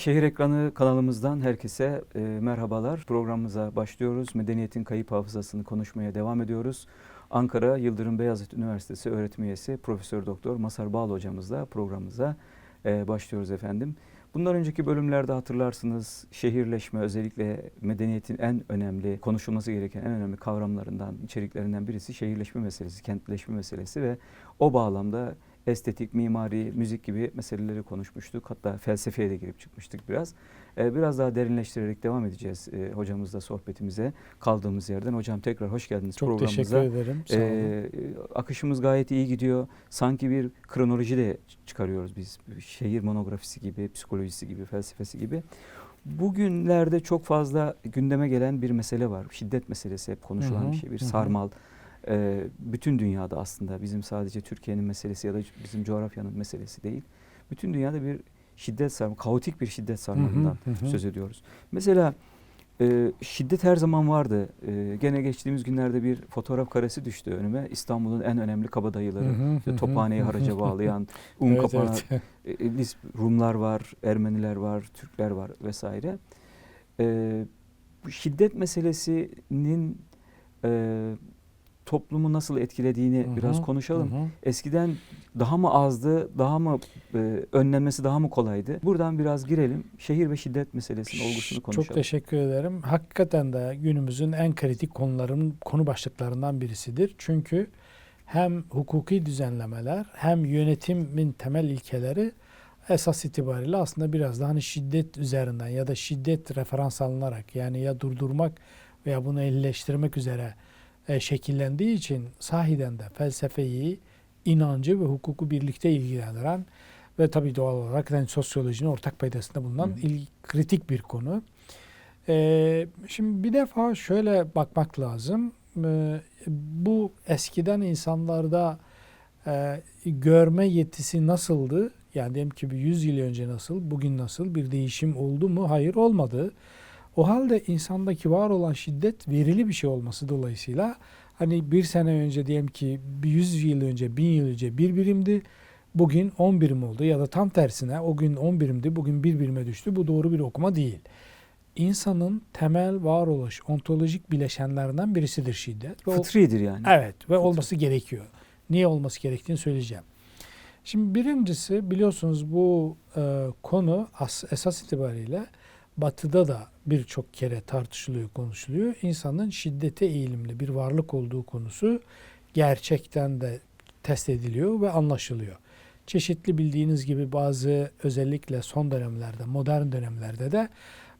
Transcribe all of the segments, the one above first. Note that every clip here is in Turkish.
Şehir ekranı kanalımızdan herkese e, merhabalar. Programımıza başlıyoruz. Medeniyetin kayıp hafızasını konuşmaya devam ediyoruz. Ankara Yıldırım Beyazıt Üniversitesi öğretim üyesi Profesör Doktor Masar Bağlı hocamızla programımıza e, başlıyoruz efendim. Bundan önceki bölümlerde hatırlarsınız şehirleşme özellikle medeniyetin en önemli konuşulması gereken en önemli kavramlarından, içeriklerinden birisi şehirleşme meselesi, kentleşme meselesi ve o bağlamda estetik, mimari, müzik gibi meseleleri konuşmuştuk. Hatta felsefeye de girip çıkmıştık biraz. Ee, biraz daha derinleştirerek devam edeceğiz e, hocamızla sohbetimize kaldığımız yerden. Hocam tekrar hoş geldiniz Çok programımıza. teşekkür ederim. Sağ olun. Ee, akışımız gayet iyi gidiyor. Sanki bir kronoloji de çıkarıyoruz biz. Şehir monografisi gibi, psikolojisi gibi, felsefesi gibi. Bugünlerde çok fazla gündeme gelen bir mesele var. Şiddet meselesi hep konuşulan Hı hı, bir şey. Bir hı. sarmal. Ee, bütün dünyada aslında bizim sadece Türkiye'nin meselesi ya da bizim coğrafyanın meselesi değil. Bütün dünyada bir şiddet sarmalı, kaotik bir şiddet sarmalından Hı hı, hı hı. söz ediyoruz. Mesela e, şiddet her zaman vardı. E, gene geçtiğimiz günlerde bir fotoğraf karesi düştü önüme. İstanbul'un en önemli kabadayıları. Hı hı, İşte Tophane'yi haraca bağlayan, un Evet, kapana, evet. e, e, Rumlar var, Ermeniler var, Türkler var vesaire. E, bu şiddet meselesinin e, toplumu nasıl etkilediğini Hı hı, biraz konuşalım. hı hı. Eskiden daha mı azdı, daha mı e, önlenmesi daha mı kolaydı? Buradan biraz girelim. Şehir ve şiddet meselesinin olgusunu konuşalım. Çok teşekkür ederim. Hakikaten de günümüzün en kritik konuların konu başlıklarından birisidir. Çünkü hem hukuki düzenlemeler hem yönetimin temel ilkeleri esas itibariyle aslında biraz daha hani şiddet üzerinden ya da şiddet referans alınarak yani ya durdurmak veya bunu elleştirmek üzere e, şekillendiği için sahiden de felsefeyi, inancı ve hukuku birlikte ilgilendiren ve tabii doğal olarak yani sosyolojinin ortak paydasında bulunan Hı il- kritik bir konu. Ee, şimdi bir defa şöyle bakmak lazım. Ee, bu eskiden insanlarda e, görme yetisi nasıldı? Yani diyelim ki bir 100 yıl önce nasıl, bugün nasıl bir değişim oldu mu? Hayır olmadı. O halde insandaki var olan şiddet verili bir şey olması dolayısıyla hani bir sene önce diyelim ki bir 100 yıl önce, 1000 yıl önce bir birimdi. Bugün 10 birim oldu ya da tam tersine o gün 10 birimdi, bugün bir birime düştü. Bu doğru bir okuma değil. İnsanın temel varoluş, ontolojik bileşenlerinden birisidir şiddet. Ve Fıtridir yani. Evet ve olması gerekiyor. Niye olması gerektiğini söyleyeceğim. Şimdi birincisi biliyorsunuz bu e, konu as, esas itibariyle batıda da birçok kere tartışılıyor, konuşuluyor. İnsanın şiddete eğilimli bir varlık olduğu konusu gerçekten de test ediliyor ve anlaşılıyor. Çeşitli bildiğiniz gibi bazı özellikle son dönemlerde, modern dönemlerde de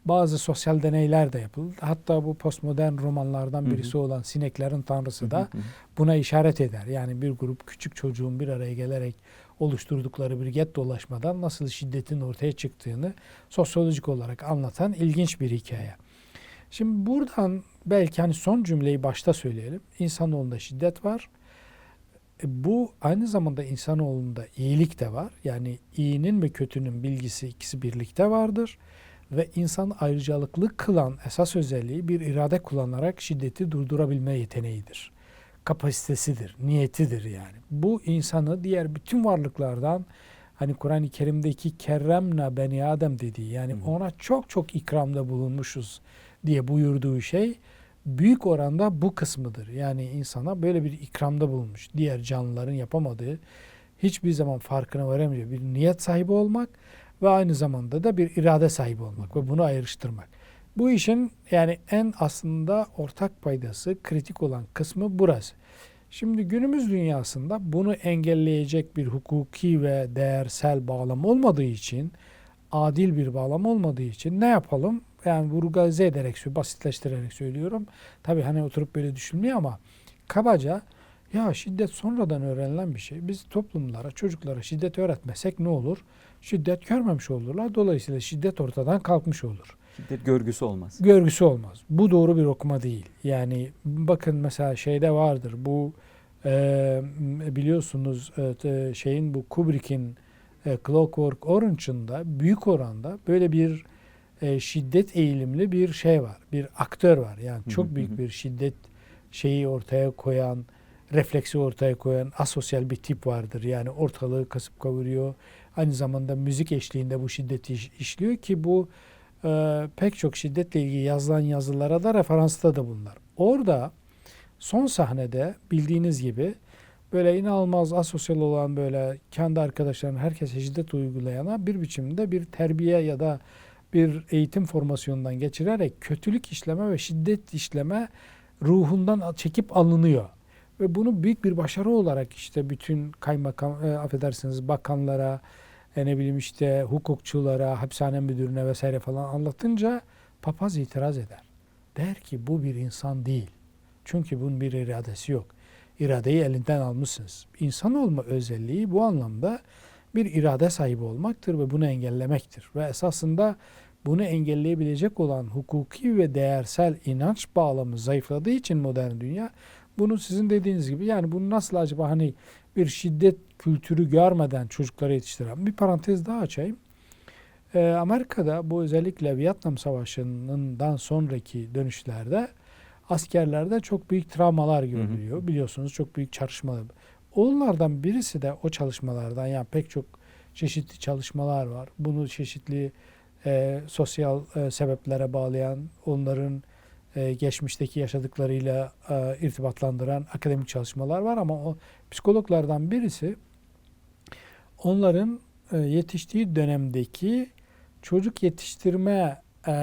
bazı sosyal deneyler de yapıldı. Hatta bu postmodern romanlardan Hı hı. birisi olan Sineklerin Tanrısı Hı da hı hı. buna işaret eder. Yani bir grup küçük çocuğun bir araya gelerek oluşturdukları bir get dolaşmadan nasıl şiddetin ortaya çıktığını sosyolojik olarak anlatan ilginç bir hikaye. Şimdi buradan belki hani son cümleyi başta söyleyelim. İnsanoğlunda şiddet var. E, Bu aynı zamanda insanoğlunda iyilik de var. Yani iyinin ve kötünün bilgisi ikisi birlikte vardır. Ve insan ayrıcalıklı kılan esas özelliği bir irade kullanarak şiddeti durdurabilme yeteneğidir. Kapasitesidir, niyetidir yani. Bu insanı diğer bütün varlıklardan hani Kur'an-ı Kerim'deki kerremna beni Adem dediği yani Hı ona çok çok ikramda bulunmuşuz diye buyurduğu şey büyük oranda bu kısmıdır. Yani insana böyle bir ikramda bulunmuş. Diğer canlıların yapamadığı hiçbir zaman farkına varamayacağı bir niyet sahibi olmak ve aynı zamanda da bir irade sahibi olmak ve bunu ayrıştırmak. Bu işin yani en aslında ortak paydası kritik olan kısmı burası. Şimdi günümüz dünyasında bunu engelleyecek bir hukuki ve değersel bağlam olmadığı için, adil bir bağlam olmadığı için ne yapalım? Yani vurgalize ederek, basitleştirerek söylüyorum. Tabii hani oturup böyle düşünmüyor ama kabaca ya şiddet sonradan öğrenilen bir şey. Biz toplumlara, çocuklara şiddet öğretmesek ne olur? Şiddet görmemiş olurlar. Dolayısıyla şiddet ortadan kalkmış olur Şiddet görgüsü olmaz. görgüsü olmaz. Bu doğru bir okuma değil. Yani bakın mesela şeyde vardır bu e, biliyorsunuz e, şeyin bu Kubrick'in e, Clockwork Orange'ında büyük oranda böyle bir e, şiddet eğilimli bir şey var. Bir aktör var. Yani hı, çok hı büyük bir şiddet şeyi ortaya koyan, refleksi ortaya koyan asosyal bir tip vardır. Yani ortalığı kasıp kavuruyor, aynı zamanda müzik eşliğinde bu şiddeti iş- işliyor ki bu e, pek çok şiddetle ilgili yazılan yazılara da referansta da bunlar. Orada son sahnede bildiğiniz gibi böyle inanılmaz asosyal olan böyle kendi arkadaşlarına herkese şiddet uygulayana bir biçimde bir terbiye ya da bir eğitim formasyonundan geçirerek kötülük işleme ve şiddet işleme ruhundan çekip alınıyor. Ve bunu büyük bir başarı olarak işte bütün kaymakam, e, affedersiniz bakanlara, e, ne bileyim işte hukukçulara, hapishane müdürüne vesaire falan anlatınca papaz itiraz eder. Der ki bu bir insan değil. Çünkü bunun bir iradesi yok. İradeyi elinden almışsınız. İnsan olma özelliği bu anlamda bir irade sahibi olmaktır ve bunu engellemektir. Ve esasında bunu engelleyebilecek olan hukuki ve değersel inanç bağlamı zayıfladığı için modern dünya bunu sizin dediğiniz gibi yani bunu nasıl acaba hani bir şiddet kültürü görmeden çocukları yetiştiren bir parantez daha açayım. Ee, Amerika'da bu özellikle Vietnam Savaşı'ndan sonraki dönüşlerde askerlerde çok büyük travmalar görülüyor. Biliyorsunuz çok büyük çarpışmalar. Onlardan birisi de o çalışmalardan yani pek çok çeşitli çalışmalar var. Bunu çeşitli e, sosyal e, sebeplere bağlayan, onların e, geçmişteki yaşadıklarıyla e, irtibatlandıran akademik çalışmalar var ama o psikologlardan birisi onların e, yetiştiği dönemdeki çocuk yetiştirme e,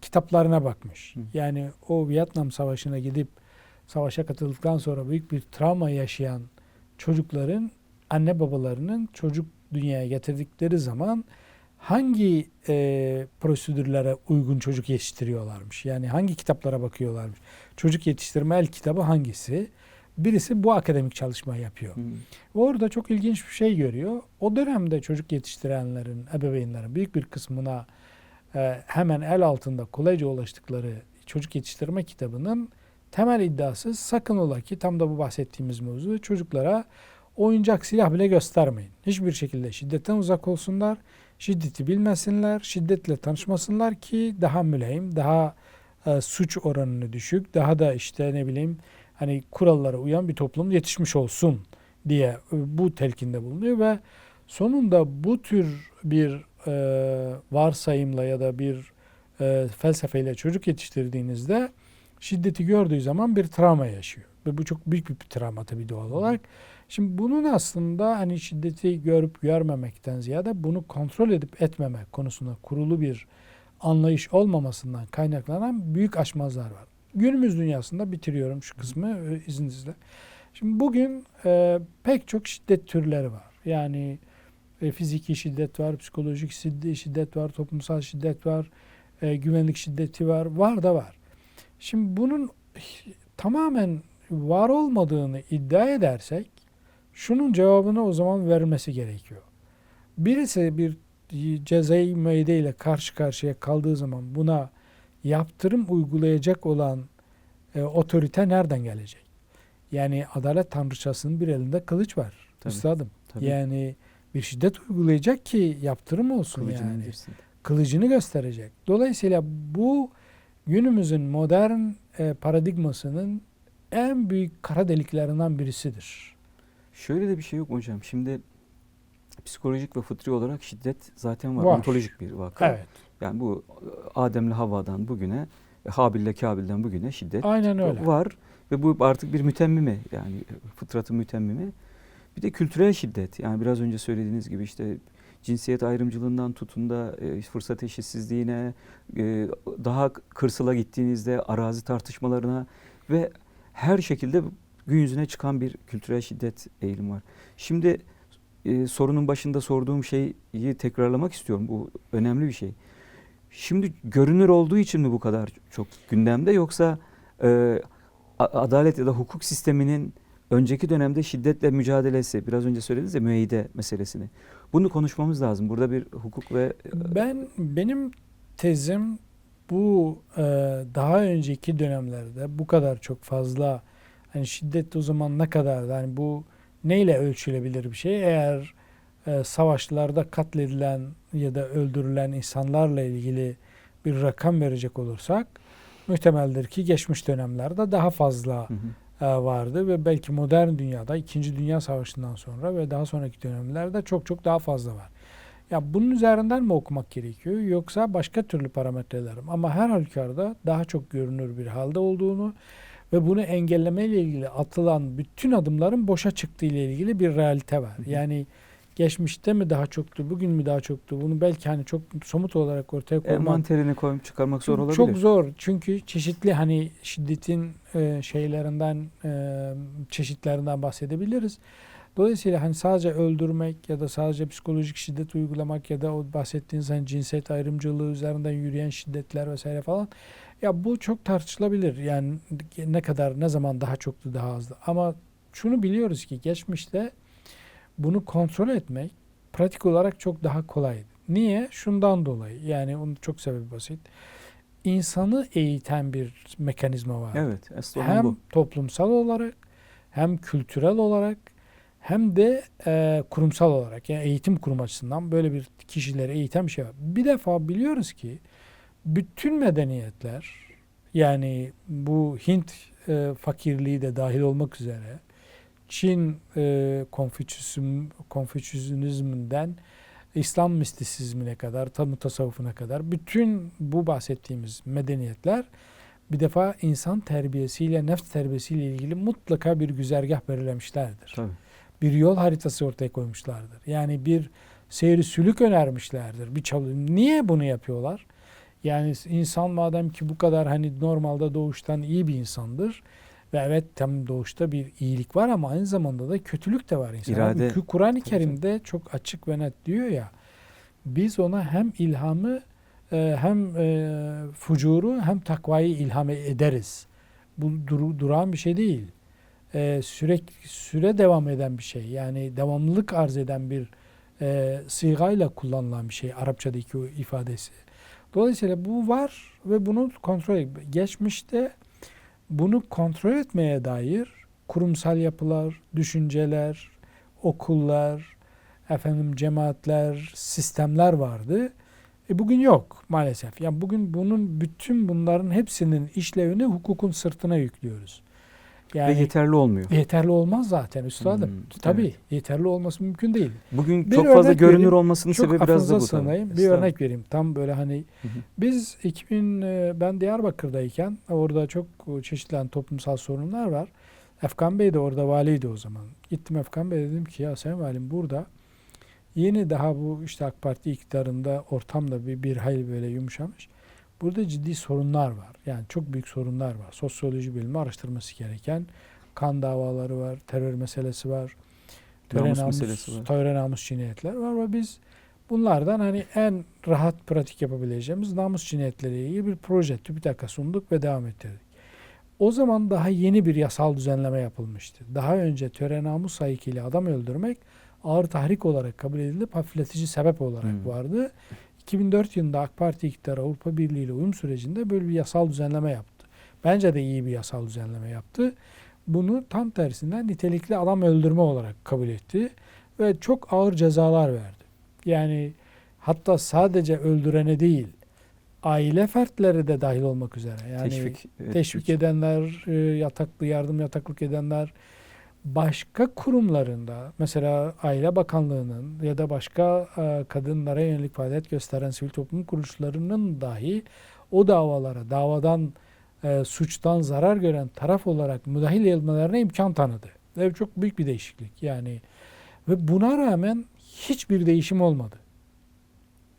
kitaplarına bakmış. Hı. Yani o Vietnam Savaşı'na gidip savaşa katıldıktan sonra büyük bir travma yaşayan çocukların anne babalarının çocuk dünyaya getirdikleri zaman hangi e, prosedürlere uygun çocuk yetiştiriyorlarmış? Yani hangi kitaplara bakıyorlarmış? Çocuk yetiştirme el kitabı hangisi? Birisi bu akademik çalışmayı yapıyor. Hı. Orada çok ilginç bir şey görüyor. O dönemde çocuk yetiştirenlerin, ebeveynlerin büyük bir kısmına e, hemen el altında kolayca ulaştıkları çocuk yetiştirme kitabının temel iddiası sakın ola ki tam da bu bahsettiğimiz mevzu çocuklara oyuncak silah bile göstermeyin. Hiçbir şekilde şiddetten uzak olsunlar. Şiddeti bilmesinler, şiddetle tanışmasınlar ki daha müleyim, daha e, suç oranını düşük, daha da işte ne bileyim hani kurallara uyan bir toplum yetişmiş olsun diye e, bu telkinde bulunuyor ve sonunda bu tür bir e, varsayımla ya da bir e, felsefeyle çocuk yetiştirdiğinizde şiddeti gördüğü zaman bir travma yaşıyor. Ve bu çok büyük bir travma tabii doğal olarak. Şimdi bunun aslında hani şiddeti görüp görmemekten ziyade bunu kontrol edip etmeme konusunda kurulu bir anlayış olmamasından kaynaklanan büyük aşmazlar var. Günümüz dünyasında bitiriyorum şu kısmı e, izninizle. Şimdi bugün e, pek çok şiddet türleri var. Yani e, fiziki şiddet var, psikolojik şiddet, şiddet var, toplumsal şiddet var, e, güvenlik şiddeti var, var da var. Şimdi bunun tamamen var olmadığını iddia edersek şunun cevabını o zaman vermesi gerekiyor. Birisi bir cezai müeyyide ile karşı karşıya kaldığı zaman buna yaptırım uygulayacak olan e, otorite nereden gelecek? Yani adalet tanrıçasının bir elinde kılıç var. Tabii, Üstadım. Tabii. Yani bir şiddet uygulayacak ki yaptırım olsun Kılıcını yani. indirsin. Kılıcını gösterecek. Dolayısıyla bu günümüzün modern e, paradigmasının en büyük kara deliklerinden birisidir. Şöyle de bir şey yok hocam. Şimdi psikolojik ve fıtri olarak şiddet zaten var. Var. Ontolojik bir vaka. Evet. Yani bu Adem'le Havva'dan bugüne, e, Habil'le Kabil'den bugüne şiddet Aynen öyle. var ve bu artık bir mütemmimi yani fıtratın mütemmimi. Bir de kültürel şiddet yani biraz önce söylediğiniz gibi işte cinsiyet ayrımcılığından tutun da e, fırsat eşitsizliğine, e, daha kırsala gittiğinizde arazi tartışmalarına ve her şekilde gün yüzüne çıkan bir kültürel şiddet eğilim var. Şimdi e, sorunun başında sorduğum şeyi tekrarlamak istiyorum. Bu önemli bir şey. Şimdi görünür olduğu için mi bu kadar çok gündemde yoksa e, adalet ya da hukuk sisteminin önceki dönemde şiddetle mücadelesi, biraz önce söylediniz ya müeyyide meselesini. Bunu konuşmamız lazım. Burada bir hukuk ve Ben benim tezim bu e, daha önceki dönemlerde bu kadar çok fazla hani şiddet o zaman ne kadar yani bu neyle ölçülebilir bir şey? Eğer e, savaşlarda katledilen ya da öldürülen insanlarla ilgili bir rakam verecek olursak muhtemeldir ki geçmiş dönemlerde daha fazla Hı hı. e, vardı ve belki modern dünyada 2. Dünya Savaşı'ndan sonra ve daha sonraki dönemlerde çok çok daha fazla var. Ya bunun üzerinden mi okumak gerekiyor yoksa başka türlü parametreler mi? Ama her halükarda daha çok görünür bir halde olduğunu ve bunu engelleme ile ilgili atılan bütün adımların boşa çıktığı ile ilgili bir realite var. Yani geçmişte mi daha çoktu, bugün mü daha çoktu? Bunu belki hani çok somut olarak ortaya koymak Envanterini koyup çıkarmak zor olabilir. çok zor çünkü çeşitli hani şiddetin e, şeylerinden e, çeşitlerinden bahsedebiliriz. Dolayısıyla hani sadece öldürmek ya da sadece psikolojik şiddet uygulamak ya da o bahsettiğiniz hani cinsiyet ayrımcılığı üzerinden yürüyen şiddetler vesaire falan ya bu çok tartışılabilir. Yani ne kadar ne zaman daha çoktu daha azdı. Ama şunu biliyoruz ki geçmişte bunu kontrol etmek pratik olarak çok daha kolaydı. Niye? Şundan dolayı. Yani onun çok sebebi basit. İnsanı eğiten bir mekanizma var. Evet, Hem bu. toplumsal olarak hem kültürel olarak hem de e, kurumsal olarak yani eğitim kurum açısından böyle bir kişileri eğiten bir şey var. Bir defa biliyoruz ki bütün medeniyetler yani bu Hint e, fakirliği de dahil olmak üzere Çin e, Konfüçyüsüm, Konfüçyüzmünden İslam mistisizmine kadar, tam tasavvufuna kadar bütün bu bahsettiğimiz medeniyetler bir defa insan terbiyesiyle, nefs terbiyesiyle ilgili mutlaka bir güzergah belirlemişlerdir. Tabii. Bir yol haritası ortaya koymuşlardır. Yani bir seyri sülük önermişlerdir. Bir çalı. Niye bunu yapıyorlar? Yani insan madem ki bu kadar hani normalde doğuştan iyi bir insandır ve evet tam doğuşta bir iyilik var ama aynı zamanda da kötülük de var insan. İrade- Kur'an-ı Kerim'de çok açık ve net diyor ya biz ona hem ilhamı e, hem e, fucuru hem takvayı ilham ederiz. Bu duru- duran bir şey değil. E, sürekli süre devam eden bir şey. Yani devamlılık arz eden bir e, sigayla kullanılan bir şey Arapçadaki o ifadesi. Dolayısıyla bu var ve bunu kontrol geçmişte bunu kontrol etmeye dair kurumsal yapılar, düşünceler, okullar, efendim cemaatler, sistemler vardı. E bugün yok maalesef. Yani bugün bunun bütün bunların hepsinin işlevini hukukun sırtına yüklüyoruz. Yani Ve yeterli olmuyor. yeterli olmaz zaten üstadım. Hmm, Tabii evet. yeterli olması mümkün değil. Bugün Bir çok fazla örnek görünür vereyim. olmasının sebebi biraz da bu sığınayım. Bir örnek vereyim. Tam böyle hani Hı hı. biz 2000 e, ben Diyarbakır'dayken orada çok çeşitli toplumsal sorunlar var. Efkan Bey de orada valiydi o zaman. Gittim Efkan Bey dedim ki ya Sayın Valim burada yeni daha bu işte AK Parti iktidarında ortamda bir, bir hayli böyle yumuşamış. Burada ciddi sorunlar var. Yani çok büyük sorunlar var. Sosyoloji bölümü araştırması gereken kan davaları var, terör meselesi var. Töre Namus namus, meselesi var. töre namus cinayetler var ve biz bunlardan hani en rahat pratik yapabileceğimiz namus cinayetleriyle ilgili bir proje TÜBİTAK'a sunduk ve devam ettirdik. O zaman daha yeni bir yasal düzenleme yapılmıştı. Daha önce töre namus sayıkıyla adam öldürmek ağır tahrik olarak kabul edilip hafifletici sebep olarak Hmm. vardı. 2004 yılında AK Parti iktidarı Avrupa Birliği ile uyum sürecinde böyle bir yasal düzenleme yaptı. Bence de iyi bir yasal düzenleme yaptı. Bunu tam tersinden nitelikli adam öldürme olarak kabul etti ve çok ağır cezalar verdi. Yani hatta sadece öldürene değil, aile fertleri de dahil olmak üzere. Yani teşvik, teşvik edenler, e, yataklı yardım yataklık edenler, başka kurumlarında mesela Aile Bakanlığı'nın ya da başka e, kadınlara yönelik faaliyet gösteren sivil toplum kuruluşlarının dahi o davalara, davadan e, suçtan zarar gören taraf olarak müdahil edilmelerine imkan tanıdı. Ve çok büyük bir değişiklik. Yani ve buna rağmen hiçbir değişim olmadı.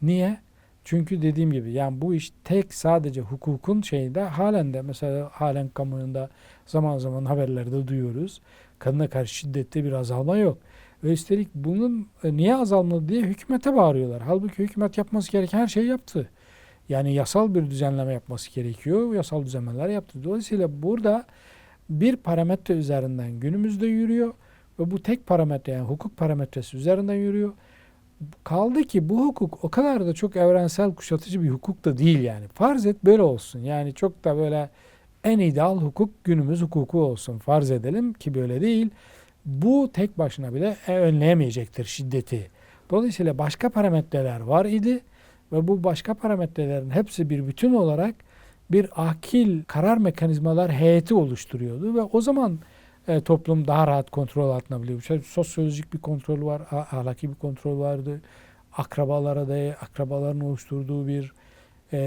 Niye? Çünkü dediğim gibi yani bu iş tek sadece hukukun şeyinde halen de mesela halen kamuoyunda zaman zaman haberlerde duyuyoruz. Kadına karşı şiddette bir azalma yok. Ve üstelik bunun e, niye azalmadı diye hükümete bağırıyorlar. Halbuki hükümet yapması gereken her şeyi yaptı. Yani yasal bir düzenleme yapması gerekiyor. Yasal düzenlemeler yaptı. Dolayısıyla burada bir parametre üzerinden günümüzde yürüyor ve bu tek parametre yani hukuk parametresi üzerinden yürüyor. Kaldı ki bu hukuk o kadar da çok evrensel kuşatıcı bir hukuk da değil yani. Farz et böyle olsun. Yani çok da böyle en ideal hukuk günümüz hukuku olsun. Farz edelim ki böyle değil. Bu tek başına bile e, önleyemeyecektir şiddeti. Dolayısıyla başka parametreler var idi ve bu başka parametrelerin hepsi bir bütün olarak bir akil karar mekanizmalar heyeti oluşturuyordu ve o zaman e, toplum daha rahat kontrol altına biliyor. Şöyle sosyolojik bir kontrol var, ahlaki bir kontrol vardı, akrabalara da akrabaların oluşturduğu bir e,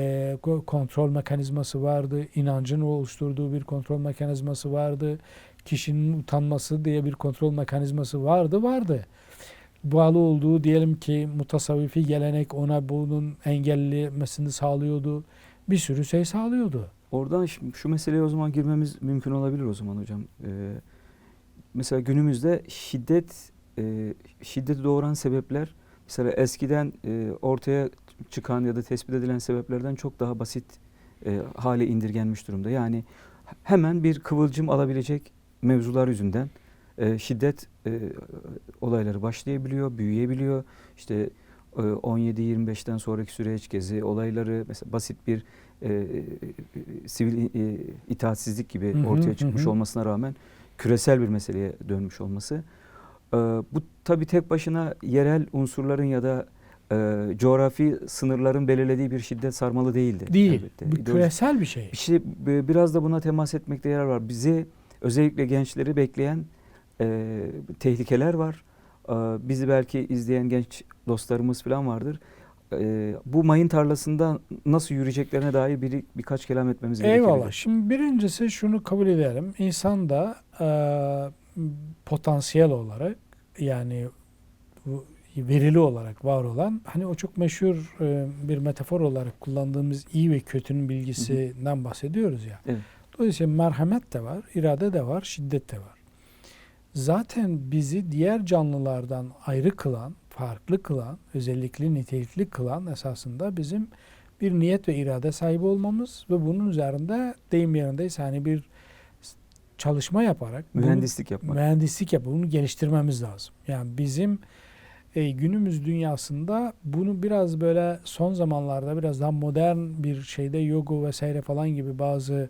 ko- kontrol mekanizması vardı. inancın oluşturduğu bir kontrol mekanizması vardı. Kişinin utanması diye bir kontrol mekanizması vardı, vardı. Bağlı olduğu diyelim ki mutasavvifi gelenek ona bunun engellemesini sağlıyordu. Bir sürü şey sağlıyordu. Oradan şu meseleye o zaman girmemiz mümkün olabilir o zaman hocam. Ee, mesela günümüzde şiddet e, şiddeti doğuran sebepler mesela eskiden e, ortaya çıkan ya da tespit edilen sebeplerden çok daha basit e, hale indirgenmiş durumda. Yani hemen bir kıvılcım alabilecek mevzular yüzünden e, şiddet e, olayları başlayabiliyor, büyüyebiliyor. İşte e, 17-25'ten sonraki süreç gezi olayları mesela basit bir e, e, sivil e, itaatsizlik gibi Hı hı, ortaya çıkmış hı. olmasına rağmen küresel bir meseleye dönmüş olması. E, bu tabii tek başına yerel unsurların ya da e, coğrafi sınırların belirlediği bir şiddet sarmalı değildi. Değil. elbette. Bu İdeolojik- küresel bir şey. bir şey biraz da buna temas etmekte yarar var. Bizi özellikle gençleri bekleyen e, tehlikeler var. E, bizi belki izleyen genç dostlarımız falan vardır. E, bu mayın tarlasında nasıl yürüyeceklerine dair bir, birkaç kelam etmemiz gerekebilir. Eyvallah. Şimdi birincisi şunu kabul edelim. İnsan da e, potansiyel olarak yani verili olarak var olan hani o çok meşhur e, bir metafor olarak kullandığımız iyi ve kötünün bilgisinden bahsediyoruz ya. Evet. Dolayısıyla merhamet de var, irade de var, şiddet de var. Zaten bizi diğer canlılardan ayrı kılan, farklı kılan, özellikli nitelikli kılan esasında bizim bir niyet ve irade sahibi olmamız ve bunun üzerinde deyim yerindeyse hani bir çalışma yaparak bunu- Mühendislik yapmak. mühendislik yapıp bunu geliştirmemiz lazım. Yani bizim e, günümüz dünyasında bunu biraz böyle son zamanlarda biraz daha modern bir şeyde yoga vesaire falan gibi bazı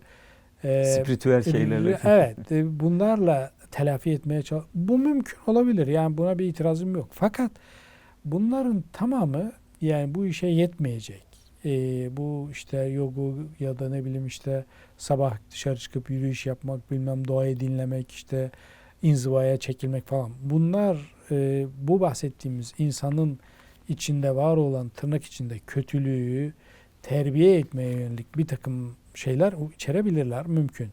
e, Spiritüel şeylerle. Evet, e, bunlarla telafi etmeye çalış. Bu mümkün olabilir. Yani buna bir itirazım yok. Fakat bunların tamamı yani bu işe yetmeyecek. E, bu işte yoga ya da ne bileyim işte sabah dışarı çıkıp yürüyüş yapmak, bilmem doğayı dinlemek, işte inzivaya çekilmek falan. Bunlar e, bu bahsettiğimiz insanın içinde var olan tırnak içinde kötülüğü terbiye etmeye yönelik bir takım şeyler içerebilirler mümkün.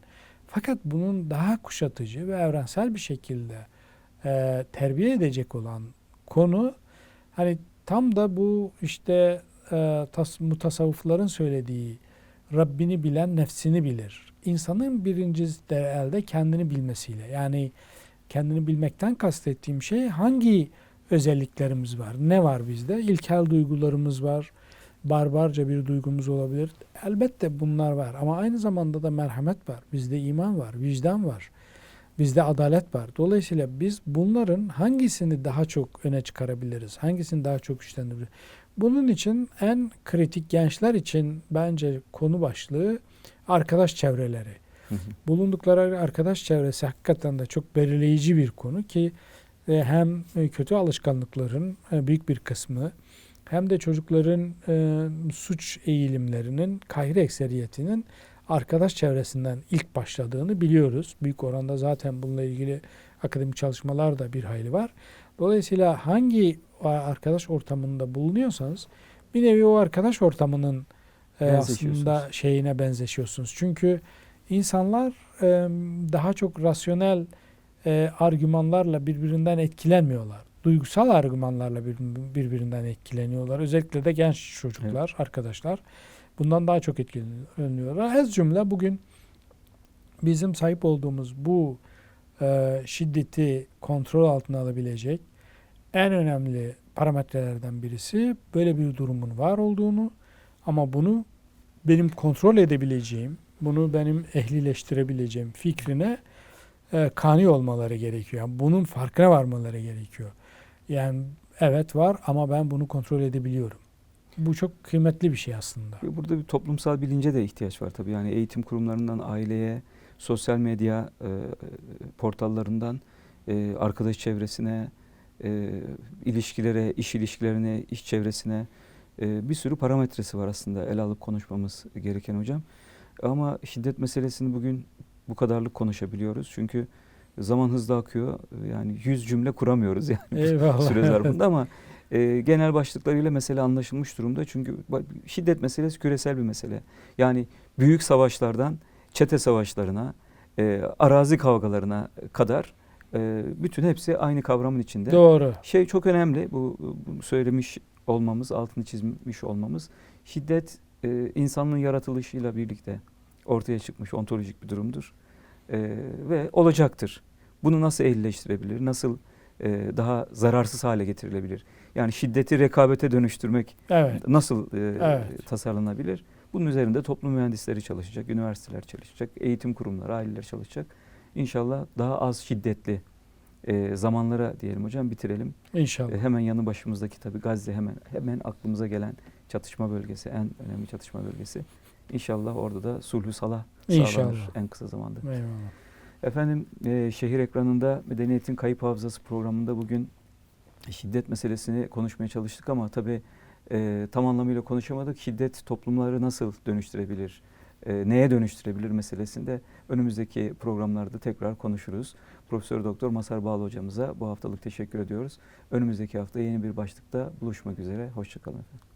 Fakat bunun daha kuşatıcı ve evrensel bir şekilde e, terbiye edecek olan konu hani tam da bu işte e, tas, mutasavvıfların söylediği Rabbini bilen nefsini bilir. İnsanın birinci de elde kendini bilmesiyle yani kendini bilmekten kastettiğim şey hangi özelliklerimiz var? Ne var bizde? İlkel duygularımız var. Barbarca bir duygumuz olabilir. Elbette bunlar var ama aynı zamanda da merhamet var. Bizde iman var, vicdan var. Bizde adalet var. Dolayısıyla biz bunların hangisini daha çok öne çıkarabiliriz? Hangisini daha çok güçlendirebiliriz? Bunun için en kritik gençler için bence konu başlığı arkadaş çevreleri. Hı hı. Bulundukları arkadaş çevresi hakikaten de çok belirleyici bir konu ki e, hem e, kötü alışkanlıkların e, büyük bir kısmı hem de çocukların suç eğilimlerinin kahire ekseriyetinin arkadaş çevresinden ilk başladığını biliyoruz. Büyük oranda zaten bununla ilgili akademik çalışmalar da bir hayli var. Dolayısıyla hangi arkadaş ortamında bulunuyorsanız bir nevi o arkadaş ortamının aslında şeyine benzeşiyorsunuz. Çünkü insanlar e, daha çok rasyonel e, argümanlarla birbirinden etkilenmiyorlar. Duygusal argümanlarla bir- birbirinden etkileniyorlar. Özellikle de genç çocuklar, arkadaşlar bundan daha çok etkileniyorlar. Ez cümle bugün bizim sahip olduğumuz bu e, şiddeti kontrol altına alabilecek en önemli parametrelerden birisi böyle bir durumun var olduğunu ama bunu benim kontrol edebileceğim, bunu benim ehlileştirebileceğim fikrine e, kani olmaları gerekiyor. Yani bunun farkına varmaları gerekiyor. Yani evet var ama ben bunu kontrol edebiliyorum. Bu çok kıymetli bir şey aslında. Burada bir toplumsal bilince de ihtiyaç var tabii. Yani eğitim kurumlarından aileye, sosyal medya e, portallarından e, arkadaş çevresine, e, ilişkilere, iş ilişkilerine, iş çevresine e, bir sürü parametresi var aslında ele alıp konuşmamız gereken hocam. Ama şiddet meselesini bugün bu kadarlık konuşabiliyoruz. Çünkü zaman hızlı akıyor. Yani yüz cümle kuramıyoruz yani Eyvallah. süre zarfında ama e, genel başlıklarıyla mesele anlaşılmış durumda. Çünkü şiddet meselesi küresel bir mesele. Yani büyük savaşlardan çete savaşlarına, e, arazi kavgalarına kadar e, bütün hepsi aynı kavramın içinde. Doğru. Şey çok önemli bu, bu söylemiş olmamız, altını çizmiş olmamız. Şiddet e, insanlığın yaratılışıyla birlikte ortaya çıkmış ontolojik bir durumdur. E, ve olacaktır. Bunu nasıl ehlileştirebilir? Nasıl e, daha zararsız hale getirilebilir? Yani şiddeti rekabete dönüştürmek Evet. nasıl e, Evet. tasarlanabilir? Bunun üzerinde toplum mühendisleri çalışacak, üniversiteler çalışacak, eğitim kurumları, aileler çalışacak. İnşallah daha az şiddetli e, zamanlara diyelim hocam bitirelim. İnşallah. E, hemen yanı başımızdaki tabii Gazze hemen hemen aklımıza gelen çatışma bölgesi, en önemli çatışma bölgesi. İnşallah orada da sulhü salah sağlanır İnşallah. en kısa zamanda. Eyvallah. Efendim e, şehir ekranında Medeniyetin Kayıp Hafızası programında bugün şiddet meselesini konuşmaya çalıştık ama tabii e, tam anlamıyla konuşamadık. Şiddet toplumları nasıl dönüştürebilir, e, neye dönüştürebilir meselesinde önümüzdeki programlarda tekrar konuşuruz. Profesör Doktor Masar Bağlı hocamıza bu haftalık teşekkür ediyoruz. Önümüzdeki hafta yeni bir başlıkta buluşmak üzere. Hoşçakalın efendim.